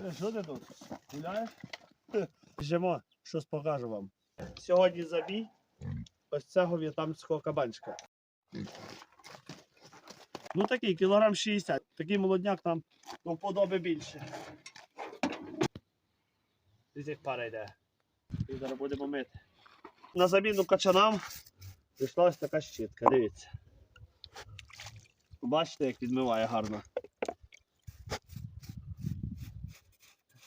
Е, Що ти тут? Гуляєш? Біжимо, щось покажу вам. Сьогодні забій ось цього в'єтнамського кабанчика. Ну такий, кілограм 60. Такий молодняк там ну, вподоби більше. Дивіться, як пара йде. І зараз будемо мити. На заміну качанам прийшла ось така щітка, дивіться. Бачите, як відмиває гарно.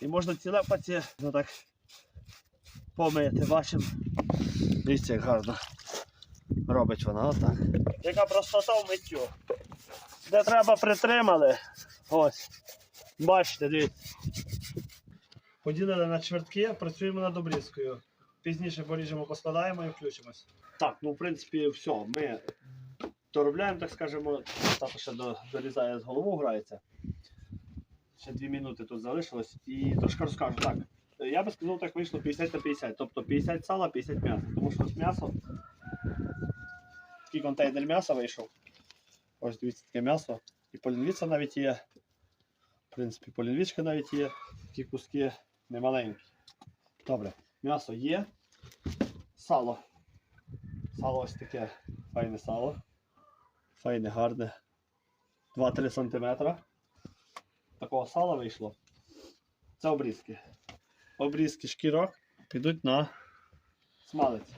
І можна ціле паці ну так помити, бачимо. Дивіться, як гарно робить вона отак. Яка простота в миттю. Де треба притримали. Ось. Бачите, дивіться. Поділили на чвертки, працюємо над обрізкою. Пізніше поріжемо, поскладаємо і включимось. Так, ну в принципі, все. Ми доробляємо, так скажемо. Тато ще дорізає з голову, грається. Ще дві минути тут залишилось. І трошки розкажу. Так, я би сказав, так вийшло 50 на 50. Тобто 50 сала, 50 м'яса. Тому що м'ясо. Такий контейнер м'яса вийшов. Ось дивіться таке м'ясо. І полінвіця навіть є. В принципі, полінвічка навіть є. Такі куски немаленькі. Добре, м'ясо є. Сало. Сало ось таке файне сало. Файне, гарне. 2-3 см. Такого сала вийшло. Це обрізки. Обрізки шкірок підуть на смалець.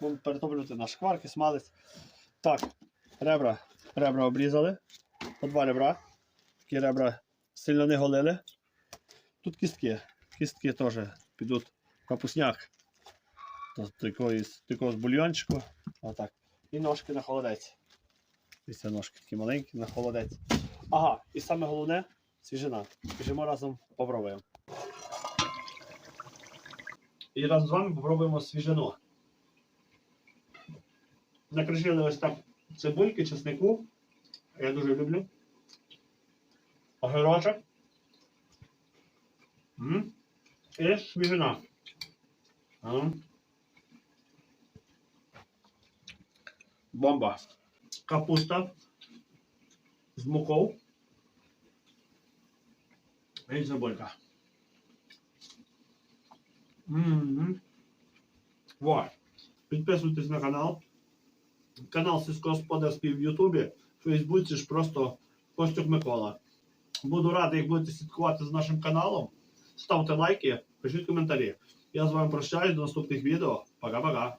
Будемо перетоплювати на шкварки, смалець. Так, ребра. Ребра обрізали. По два ребра. Такі ребра сильно не голили. Тут кістки. Кістки теж підуть в капусняк. Якогось бульйончику. Отак. І ножки на холодець. Дивіться, ножки такі маленькі на холодець. Ага, і саме головне свіжина. Біжимо разом попробуємо. І разом з вами попробуємо свіжину. Накришили ось так цибульки, чеснику. Я дуже люблю. Огірочок. І свіжина. Бомба. Капуста з мукою. І цибулька. М-м. Во. Підписуйтесь на канал. Канал сільськогосподарський в Ютубі. В Фейсбуці ж просто Костюк Микола. Буду радий, як будете слідкувати за нашим каналом. Ставте лайки, пишіть коментарі. Я з вами прощаюсь до наступних відео. Пока-пока.